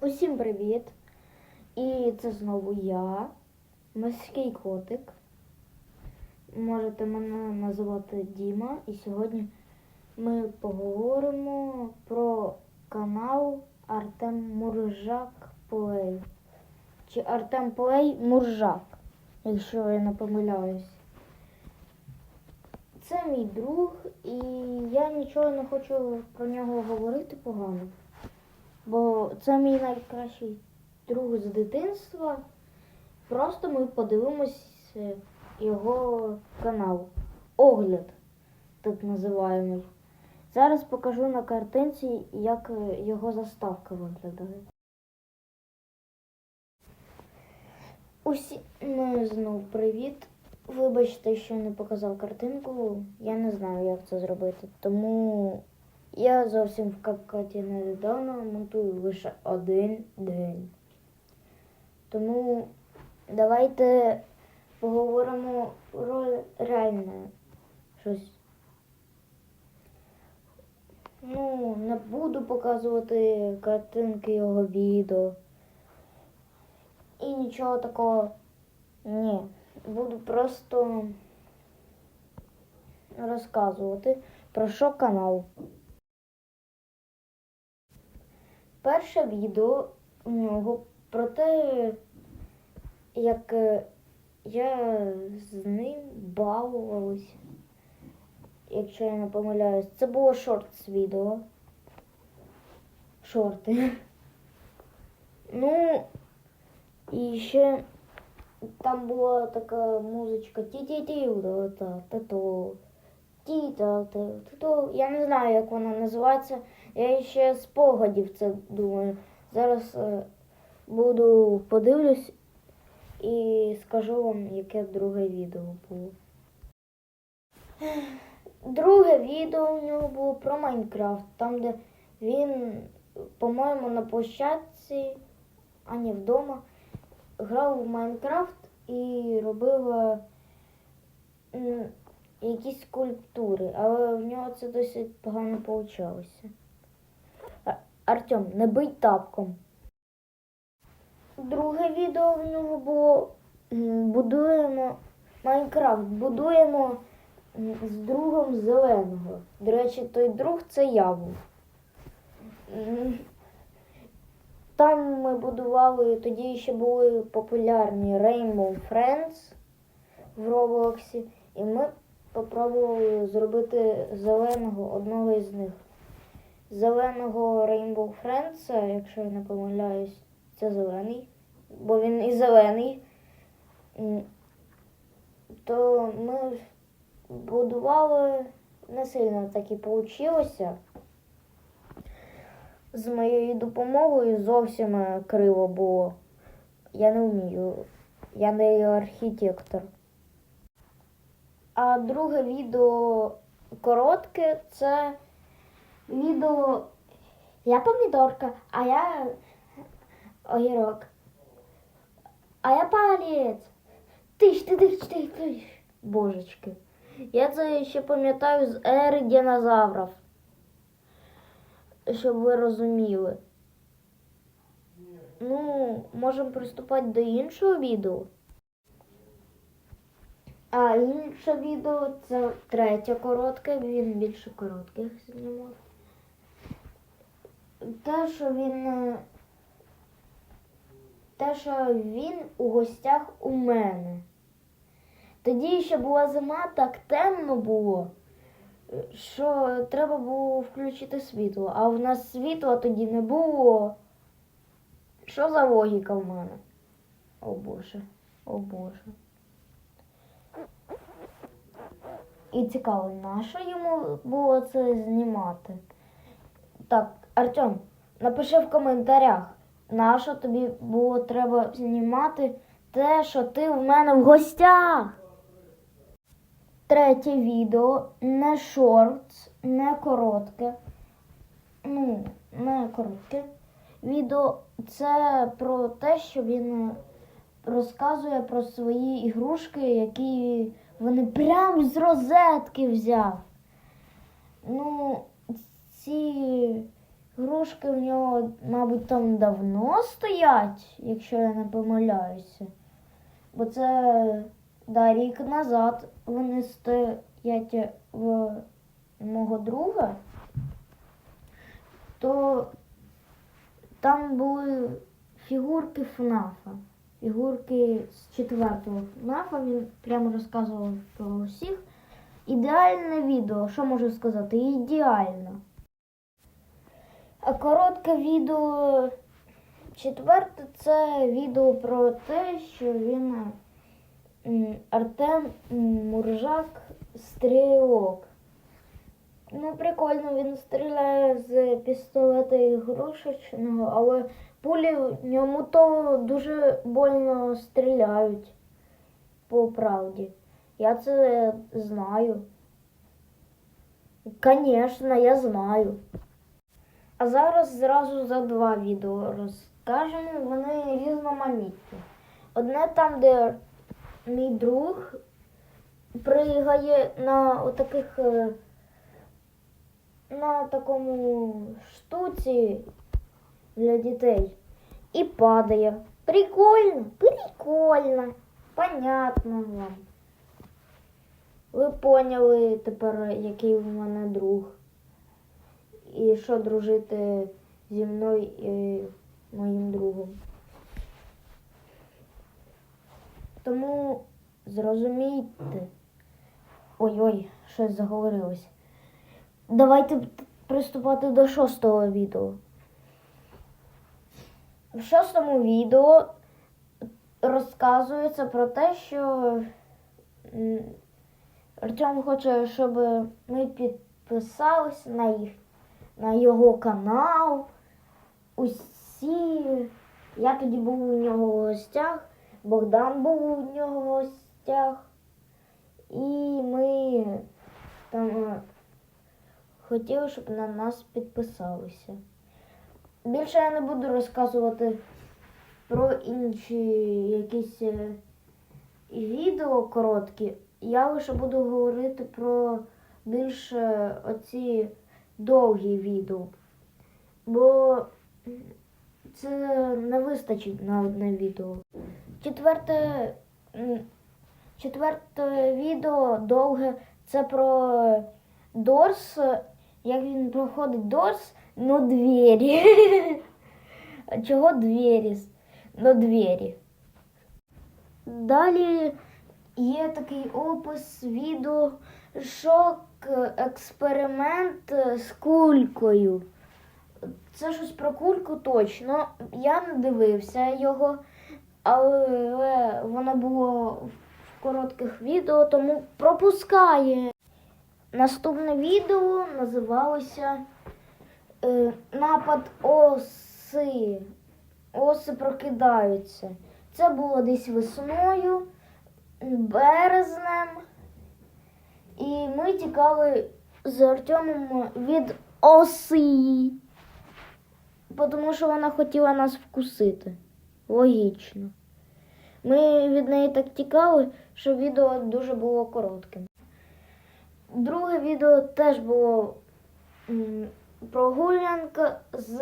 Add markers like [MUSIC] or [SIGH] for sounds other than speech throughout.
Усім привіт! І це знову я, морський котик. Можете мене називати Діма. І сьогодні ми поговоримо про канал Артем Муржак Плей. Чи Артем Плей Муржак, якщо я не помиляюсь. Це мій друг, і я нічого не хочу про нього говорити погано. Бо це мій найкращий друг з дитинства. Просто ми подивимось е, його канал. Огляд, так називаємий. Зараз покажу на картинці, як е, його заставка виглядає. Усі ну, знов привіт. Вибачте, що не показав картинку. Я не знаю, як це зробити. Тому я зовсім в капкаті недавно монтую лише один день. Тому давайте поговоримо про реальне щось. Ну, не буду показувати картинки його відео. І нічого такого. Ні. Буду просто розказувати про що канал. Перше відео у нього про те, як е, я з ним балувалась, якщо я не помиляюсь. Це було шортс відео. Шорти. [LAUGHS] Ну, і ще там була така музичка ті-ті-ті, та та то ті та та то Я не знаю, як вона називається. Я ще спогадів це думаю. Зараз е, буду подивлюсь і скажу вам, яке друге відео було. Друге відео у нього було про Майнкрафт, там, де він, по-моєму, на площадці, а не вдома, грав в Майнкрафт і робив е, якісь скульптури, але в нього це досить погано вийшло. Артем, не бий тапком. Друге відео в нього було будуємо Майнкрафт, будуємо з другом зеленого. До речі, той друг це я був. Там ми будували, тоді ще були популярні Rainbow Friends в Роблоксі, і ми спробували зробити зеленого одного із них. Зеленого Rainbow Friends, якщо я не помиляюсь, це зелений, бо він і зелений. То ми будували не сильно так і вийшло. З моєю допомогою зовсім е, криво було. Я не вмію. Я не архітектор. А друге відео коротке це відео Я помідорка, а я огірок. А я палець. Тиш, ти тиш, ти тиш. Божечки. Я це ще пам'ятаю з ери динозаврів. Щоб ви розуміли. Ну, можемо приступати до іншого відео. А інше відео це третє коротке, він більше коротких знімав. Те, що він. е, Те, що він у гостях у мене. Тоді ще була зима, так темно було, що треба було включити світло. А в нас світла тоді не було. Що за логіка в мене? О Боже, о Боже. І цікаво, на що йому було це знімати? Так, Артем, напиши в коментарях, на що тобі було треба знімати те, що ти в мене в гостях. Третє відео не шортс, не коротке. Ну, не коротке. Відео це про те, що він розказує про свої ігрушки, які вони прям з розетки взяв. Ну, ці грушки в нього, мабуть, там давно стоять, якщо я не помиляюся. Бо це да, рік назад вони стоять в мого друга, то там були фігурки ФНАФа. Фігурки з четвертого ФНАФа. Він прямо розказував про усіх. Ідеальне відео, що можу сказати? Ідеально. А коротке відео четверте це відео про те, що він Артем Муржак стрілок. Ну, прикольно, він стріляє з пістолета ігрушечного, але пулі в ньому то дуже больно стріляють. По правді. Я це знаю. Звісно, я знаю. А зараз зразу за два відео розкажемо. Вони різноманітні. Одне там, де мій друг пригає на отаких е, на такому штуці для дітей і падає. Прикольно, прикольно, понятно вам. Ви поняли тепер, який в мене друг. І що дружити зі мною і моїм другом. Тому зрозумійте. Ой-ой, щось заговорилось. Давайте приступати до шостого відео. В шостому відео розказується про те, що Артем хоче, щоб ми підписались на їх, на його канал. Усі. Я тоді був у нього в гостях, Богдан був у нього в гостях. І ми там е, хотіли, щоб на нас підписалися. Більше я не буду розказувати про інші якісь е, відео короткі. Я лише буду говорити про більш е, оці довгі відео. Бо це не вистачить на одне відео. Четверте, четверте відео довге це про Дорс, як він проходить Дорс, но двері. [LAUGHS] Чого двері? Но двері. Далі є такий опис відео шок експеримент з кулькою. Це щось про кульку точно. Я не дивився його, але воно було в коротких відео, тому пропускає. Наступне відео називалося е, Напад оси. Оси прокидаються. Це було десь весною, березнем. І ми тікали з Артемом від оси. Тому що вона хотіла нас вкусити. Логічно. Ми від неї так тікали, що відео дуже було коротким. Друге відео теж було прогулянка з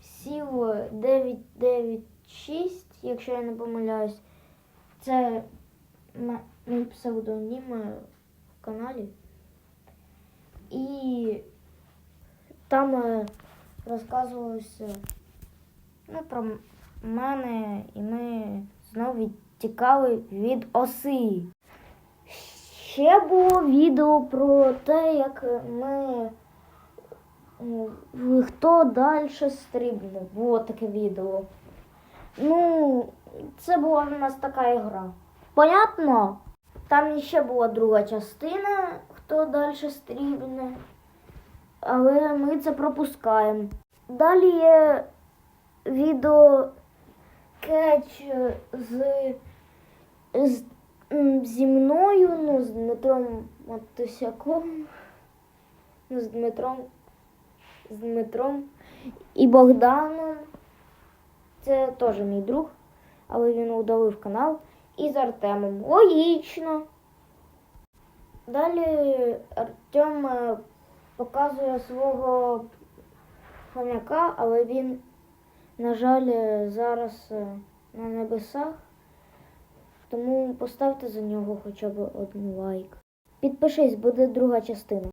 сіл 996, якщо я не помиляюсь. Це мій псевдонім в каналі. І там е, розказувалося ну, про мене, і ми знову тікали від оси. Ще було відео про те, як ми хто далі стрибне. Було таке відео. Ну, це була в нас така ігра. Понятно? Там ще була друга частина, хто далі стрібне. Але ми це пропускаємо. Далі є відео кетч з, з зі мною, ну, з Дмитром Матусяком, ну, з Дмитром, з Дмитром і Богданом. Це теж мій друг, але він удалив канал. І з Артемом. Логічно. Далі Артем е, показує свого хомяка, але він, на жаль, е, зараз е, на небесах. Тому поставте за нього хоча б один лайк. Підпишись, буде друга частина.